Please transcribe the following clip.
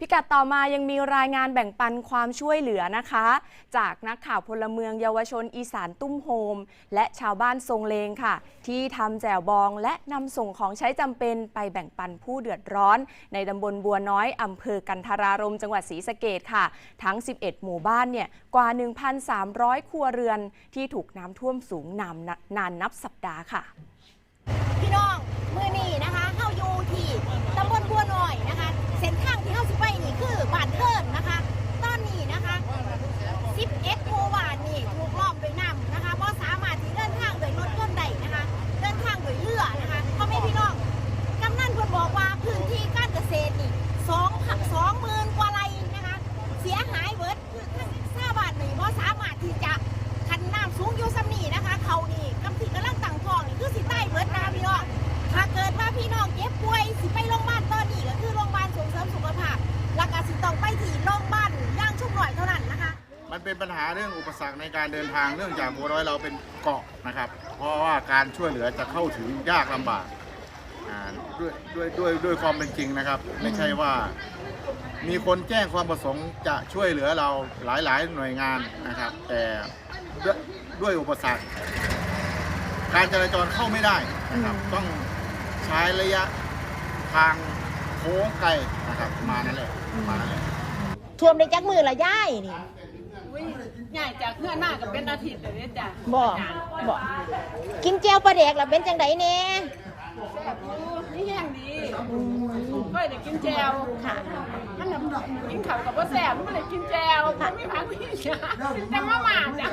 พิกัดต่อมายังมีรายงานแบ่งปันความช่วยเหลือนะคะ จากนักข่าวพลเมืองเยาวชนอีสานตุ้มโฮม และชาวบ้านทรงเลงค่ะ ที่ทำแจวบองและนำส่งของใช้จำเป็นไปแบ่งปันผู้เดือดร้อน ในตำบลบัวน้อยอำเภอกันทารารมจังหวัดศรีสะเกดค่ะ ทั้ง 11 หมู่บ้านเนี่ยกว่า 1,300 ครัวเรือนที่ถูกน้ำท่วมสูงนานนานนับสัปดาห์ค่ะ พี่น้อง เป็นปัญหาเรื่องอุปสรรคในการเดินทางเนื่องจากบัวน้อยเราเป็นเกาะนะครับ เพราะว่าการช่วยเหลือจะเข้าถึงยากลำบากอ่าด้วยด้วยด้วยด้วยความเป็นจริงนะครับ ไม่ใช่ว่า มีคนแจ้งความประสงค์จะช่วยเหลือเราหลายหลายๆหน่วยงานนะครับ แต่ด้วยด้วยอุปสรรค การจราจรเข้าไม่ได้นะครับต้องใช้ระยะทางโค้งไกลนะครับประมาณนั้นแหละประมาณนั้นแหละ ท่วมในจักมือละย่ายนี่ อุ้ยง่ายจากเพื่อนหน้ากับเป็นอาทิตย์เลยเนี่ยจ้ะบ่บ่กินเจียวปลาแดกแล้วเป็นจังไดแน่นี่แห้งดีก็ได้กินแจวค่ะมันกินข้าวกับว่าแซ่บมันเลยกินแจวมันไม่พักพี่จ้ะแต่มาหมาจ้ะ